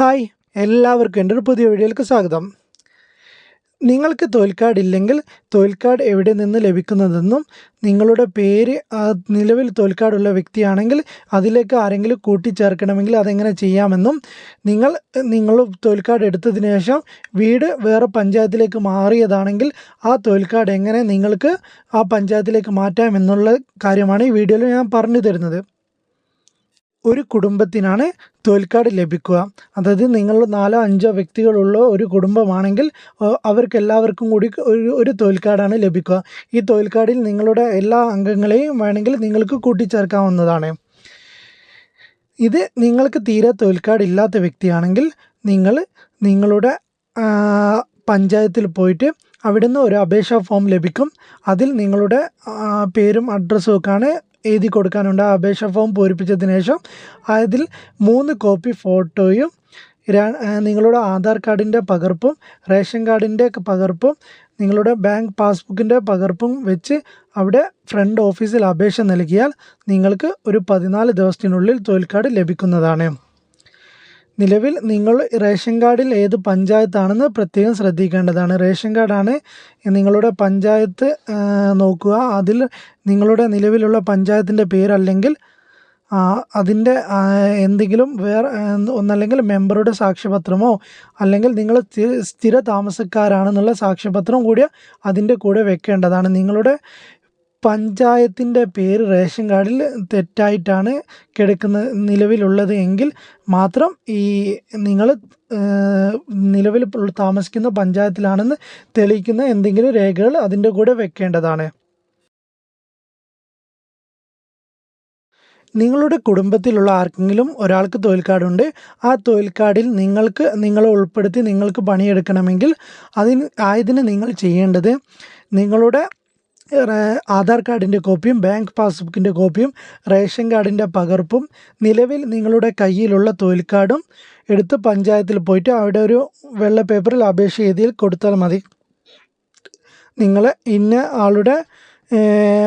Hi എല്ലാവർക്കും എന്റെ ഒരു പുതിയ വീഡിയോയിലേക്ക് സ്വാഗതം. നിങ്ങൾക്ക് തൊഴിൽ കാർഡ് ഇല്ലെങ്കിൽ തൊഴിൽ എവിടെ നിന്ന് ലഭിക്കുന്നതെന്നും നിങ്ങളുടെ പേര് നിലവിൽ തോൽക്കാടുള്ള വ്യക്തിയാണെങ്കിൽ അതിലേക്ക് ആരെങ്കിലും കൂട്ടിച്ചേർക്കണമെങ്കിൽ അതെങ്ങനെ ചെയ്യാമെന്നും നിങ്ങൾ നിങ്ങൾ തോൽക്കാട് എടുത്തതിന് ശേഷം വീട് വേറെ പഞ്ചായത്തിലേക്ക് മാറിയതാണെങ്കിൽ ആ തോൽക്കാട് എങ്ങനെ നിങ്ങൾക്ക് ആ പഞ്ചായത്തിലേക്ക് മാറ്റാം എന്നുള്ള കാര്യമാണ് ഈ വീഡിയോയിൽ ഞാൻ പറഞ്ഞു തരുന്നത്. ഒരു കുടുംബത്തിനാണ് തോൽക്കാട് ലഭിക്കുക. അതായത് നിങ്ങൾ നാലോ അഞ്ചോ വ്യക്തികളുള്ള ഒരു കുടുംബമാണെങ്കിൽ അവർക്ക് എല്ലാവർക്കും കൂടി ഒരു ഒരു തോൽക്കാടാണ് ലഭിക്കുക. ഈ തോൽക്കാടിൽ നിങ്ങളുടെ എല്ലാ അംഗങ്ങളെയും വേണമെങ്കിൽ നിങ്ങൾക്ക് കൂട്ടിച്ചേർക്കാവുന്നതാണ്. ഇത് നിങ്ങൾക്ക് തീരെ തോൽക്കാട് ഇല്ലാത്ത വ്യക്തിയാണെങ്കിൽ നിങ്ങൾ നിങ്ങളുടെ പഞ്ചായത്തിൽ പോയിട്ട് അവിടുന്ന് ഒരു അപേക്ഷാ ഫോം ലഭിക്കും. അതിൽ നിങ്ങളുടെ പേരും അഡ്രസ്സും ഒക്കെയാണ് എഴുതി കൊടുക്കാനുണ്ട്. ആ അപേക്ഷ ഫോം പൂരിപ്പിച്ചതിന് ശേഷം അതിൽ മൂന്ന് കോപ്പി ഫോട്ടോയും നിങ്ങളുടെ ആധാർ കാർഡിന്റെ പകർപ്പും റേഷൻ കാർഡിന്റെ പകർപ്പും നിങ്ങളുടെ ബാങ്ക് പാസ്ബുക്കിന്റെ പകർപ്പും വെച്ച് അവിടെ ഫ്രണ്ട് ഓഫീസിൽ അപേക്ഷ നൽകിയാൽ നിങ്ങൾക്ക് ഒരു പതിനാല് ദിവസത്തിനുള്ളിൽ തൊഴിൽ കാർഡ് ലഭിക്കുന്നതാണ്. നിലവിൽ നിങ്ങൾ റേഷൻ കാർഡിൽ ഏത് പഞ്ചായത്താണെന്ന് പ്രത്യേകം ശ്രദ്ധിക്കേണ്ടതാണ്. റേഷൻ കാർഡാണ് നിങ്ങളുടെ പഞ്ചായത്ത് നോക്കുക. അതിൽ നിങ്ങളുടെ നിലവിലുള്ള പഞ്ചായത്തിന്റെ പേരല്ലെങ്കിൽ അതിന്റെ എന്തെങ്കിലും വേറെ ഒന്നല്ലെങ്കിൽ മെമ്പറുടെ സാക്ഷ്യപത്രമോ അല്ലെങ്കിൽ നിങ്ങൾ സ്ഥി- സ്ഥിര താമസക്കാരാണെന്നുള്ള സാക്ഷ്യപത്രം കൂടി അതിന്റെ കൂടെ വെക്കേണ്ടതാണ്. നിങ്ങളുടെ പഞ്ചായത്തിന്റെ പേര് റേഷൻ കാർഡിൽ തെറ്റായിട്ടാണ് കിടക്കുന്ന നിലവിലുള്ളത് എങ്കിൽ മാത്രം ഈ നിങ്ങൾ നിലവിൽ താമസിക്കുന്ന പഞ്ചായത്തിലാണെന്ന് തെളിയിക്കുന്ന എന്തെങ്കിലും രേഖകൾ അതിന്റെ കൂടെ വെക്കേണ്ടതാണ്. നിങ്ങളുടെ കുടുംബത്തിലുള്ള ആർക്കെങ്കിലും ഒരാൾക്ക് തൊഴിൽ കാർഡുണ്ട് ആ തൊഴിൽ കാർഡിൽ നിങ്ങൾക്ക് നിങ്ങളെ ഉൾപ്പെടുത്തി നിങ്ങൾക്ക് പണിയെടുക്കണമെങ്കിൽ അതിന് ആയതിന് നിങ്ങൾ ചെയ്യേണ്ടത് നിങ്ങളുടെ ആധാർ കാർഡിന്റെ കോപ്പിയും ബാങ്ക് പാസ്ബുക്കിന്റെ കോപ്പിയും റേഷൻ കാർഡിന്റെ പകർപ്പും നിലവിൽ നിങ്ങളുടെ കയ്യിലുള്ള തൊഴിൽ കാർഡും എടുത്ത് പഞ്ചായത്തിൽ പോയിട്ട് അവിടെ ഒരു വെള്ള പേപ്പറിൽ അപേക്ഷ എഴുതി കൊടുത്താൽ മതി. നിങ്ങൾ ഇന്ന ആളുടെ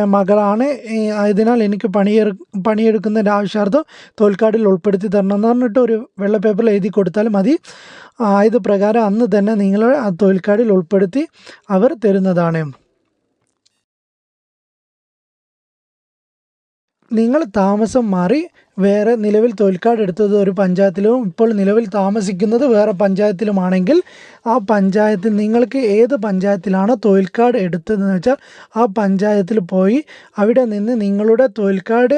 മകളാണ്. ആയതിനാൽ എനിക്ക് പണിയെടു പണിയെടുക്കുന്നതിന്റെ ആവശ്യാർത്ഥം തൊഴിൽ കാർഡിൽ ഉൾപ്പെടുത്തി തരണം എന്ന് പറഞ്ഞിട്ട് ഒരു വെള്ള പേപ്പറിൽ എഴുതി കൊടുത്താൽ മതി. ആയത് പ്രകാരം അന്ന് തന്നെ നിങ്ങൾ ആ തൊഴിൽ കാർഡിൽ ഉൾപ്പെടുത്തി അവർ തരുന്നതാണ്. നിങ്ങൾ താമസം മാറി വേറെ നിലവിൽ തൊൽക്കാട് എടുത്തത് ഒരു പഞ്ചായത്തിലും ഇപ്പോൾ നിലവിൽ താമസിക്കുന്നത് വേറെ പഞ്ചായത്തിലുമാണെങ്കിൽ ആ പഞ്ചായത്തിൽ നിങ്ങൾക്ക് ഏത് പഞ്ചായത്തിലാണോ തൊൽക്കാട് എടുത്തതെന്ന് വെച്ചാൽ ആ പഞ്ചായത്തിൽ പോയി അവിടെ നിന്ന് നിങ്ങളുടെ തൊൽക്കാട്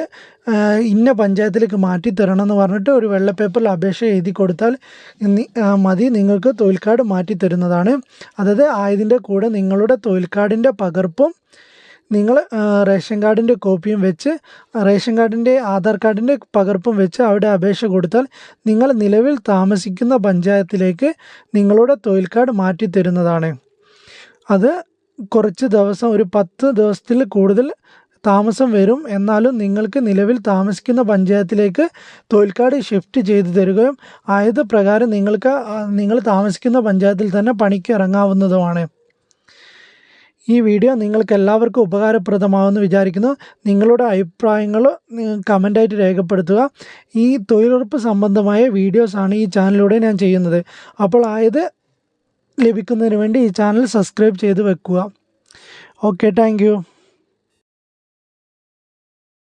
ഇന്ന പഞ്ചായത്തിലേക്ക് മാറ്റി തരണം എന്ന് പറഞ്ഞിട്ട് ഒരു വെള്ള പേപ്പറിൽ അപേക്ഷ എഴുതി കൊടുത്താൽ മതി നിങ്ങൾക്ക് തൊൽക്കാട് മാറ്റി തരുന്നതാണ്. അതായത് ആയതിന്റെ കൂടെ നിങ്ങളുടെ തൊഴിൽ പകർപ്പും നിങ്ങൾ റേഷൻ കാർഡിന്റെ കോപ്പിയും വെച്ച് റേഷൻ കാർഡിന്റെ ആധാർ കാർഡിന്റെ പകർപ്പും വെച്ച് അവിടെ അപേക്ഷ കൊടുത്താൽ നിങ്ങൾ നിലവിൽ താമസിക്കുന്ന പഞ്ചായത്തിലേക്ക് നിങ്ങളുടെ തൊഴിൽ കാർഡ് മാറ്റി തരുന്നതാണ്. അത് കുറച്ച് ദിവസം ഒരു പത്ത് ദിവസത്തിൽ കൂടുതൽ താമസം വരും. എന്നാലും നിങ്ങൾക്ക് നിലവിൽ താമസിക്കുന്ന പഞ്ചായത്തിലേക്ക് തൊഴിൽ കാർഡ് ഷിഫ്റ്റ് ചെയ്തു തരികയും ആയത് പ്രകാരം നിങ്ങൾക്ക് നിങ്ങൾ താമസിക്കുന്ന പഞ്ചായത്തിൽ തന്നെ പണിക്ക് ഇറങ്ങാവുന്നതുമാണ്. ഈ വീഡിയോ നിങ്ങൾക്ക് എല്ലാവർക്കും ഉപകാരപ്രദമാകുമെന്ന് വിചാരിക്കുന്നു. നിങ്ങളുടെ അഭിപ്രായങ്ങൾ കമന്റായിട്ട് രേഖപ്പെടുത്തുക. ഈ തൊഴിലുറപ്പ് സംബന്ധമായ വീഡിയോസാണ് ഈ ചാനലിലൂടെ ഞാൻ ചെയ്യുന്നത്. അപ്പോൾ ആയത് ലഭിക്കുന്നതിന് വേണ്ടി ഈ ചാനൽ സബ്സ്ക്രൈബ് ചെയ്ത് വെക്കുക. Okay thank